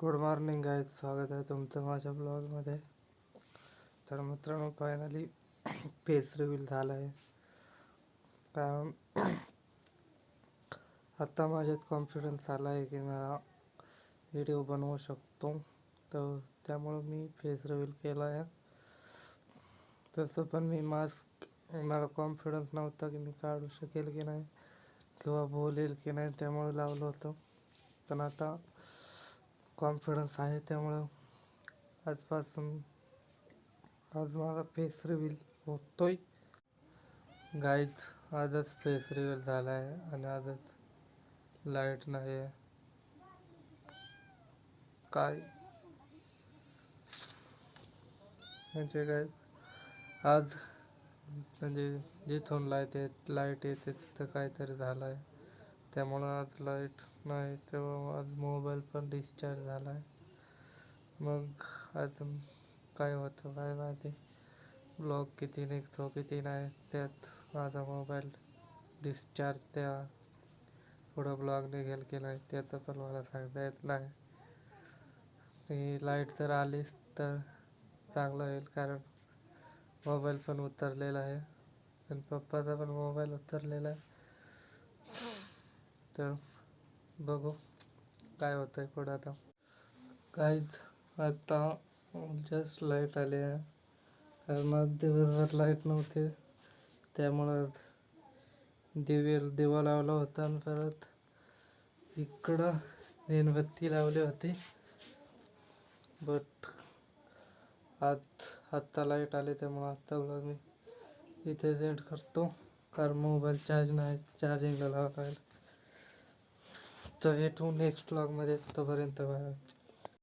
Good morning guys स्वागत आहे तुमचं माझ्या ब्लॉगमध्ये तर मित्रांनो फायनली फेस रिव्हील झाला आहे कारण आत्ता माझ्यात कॉन्फिडन्स आला आहे की मला व्हिडिओ बनवू शकतो. तर त्यामुळं मी फेस रिव्हील केला आहे तसं पण मी मास्क मला कॉन्फिडन्स नव्हता की मी काढू शकेल की नाही किंवा बोलेल की नाही त्यामुळे लावलं होतं. पण आता कॉन्फिडन्स आहे त्यामुळं आजपासून आज माझा फेस रिव्हील होतोय. गाईज आजच फेस रिव्हील झाला आहे आणि आजच लाइट नाही आहे काय? म्हणजे काय आज म्हणजे जिथून लाइट येत लाइट येते तिथं काहीतरी झालं आहे त्यामुळं आज लाइट नाही तेव्हा आज मोबाईल पण डिस्चार्ज झाला आहे मग अजून काय होतं काय माहिती. ब्लॉग किती निघतो किती नाही त्यात माझा मोबाईल डिस्चार्ज त्या पुढं ब्लॉग निघेल की नाही त्याचं पण मला सांगता येत नाही. ती लाइट जर आलीच तर चांगलं होईल कारण मोबाईल पण उतरलेला आहे. आणि पप्पाचा पण मोबाईल उतरलेला आहे. तर बघू काय होतं आहे पुढं आता. काहीच आता जस्ट लाइट आली आहे. कारण दिवसभर लाइट नव्हते. त्यामुळं दिवे दिवा लावला होता आणि परत इकडं मेणबत्ती लावली होती. बट आत आत्ता लाइट आली त्यामुळं आत्ता ब्लॉग मी इथे सेंट करतो. कारण मोबाईल चार्ज नाही चार्जिंगला लावायला. तर भेटू नेक्स्ट ब्लॉगमध्ये तोपर्यंत बाय.